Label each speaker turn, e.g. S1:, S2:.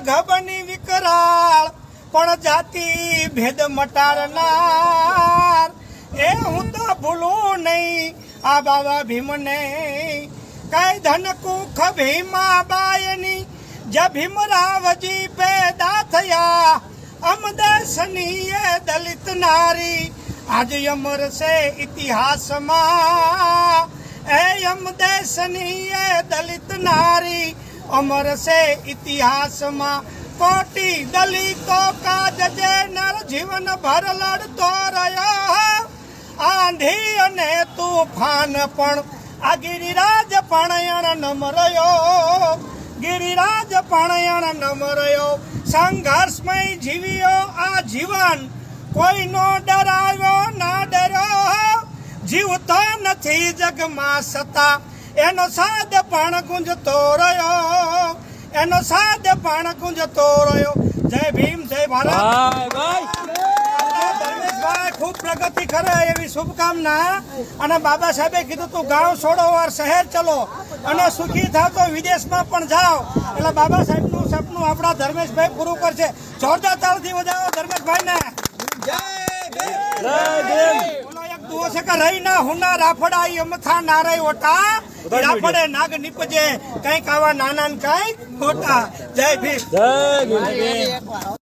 S1: ઘબની વિકરાળ, પણ જાતિ ભેદ મટાડનાર. એ હું તો ભૂલું નહીં, આ બાબા ભીમને. કઈ ધન કુખ ભીમા બાયની જ ભીમરાવજી પેદા થયા. અમદેશની એ દલિત નારી, આજ અમર છે ઇતિહાસમાં. એ અમદેશની એ દલિત નારી અમર છે ઇતિહાસમાં. કોટી દલિતો કાજ જે નર જીવન ભર લડતો રહ્યો. આંધી અને તુફાન પણ. આ ગિરિરાજ પણયણ નમ રહ્યો. ગિરિરાજ પણયણ નમ રહ્યો. સંઘર્ષમય જીવ્યો આ જીવન કોઈનો ડરાવ્યો ના ડર્યો. જીવતો નથી જગમાં સતા એનો સાદ પણ ગુંજતો રહ્યો એનો સાદ પણ ગુંજતો રહ્યો જય ભીમ જય ભારત. ખૂબ પ્રગતિ કરે એવી શુભકામના. અને બાબા સાહેબે કીધું તું ગામ છોડો વાર શહેર ચલો. અને સુખી થાવ તો વિદેશમાં પણ જાઓ. એટલે બાબા સાહેબનું સપનું આપણા ધર્મેશભાઈ પૂરું કરશે. જોરદાર તાળથી વધાવો ધર્મેશભાઈને
S2: જય ભીમ
S1: દુઓ છે કે રહી ના હુના રાફડા યમથા નારાય ઓટા. રાફડે નાગ નીપજે કંઈક આવા નાના ને કંઈક મોટા જય ભીમ.
S2: જય ભીમ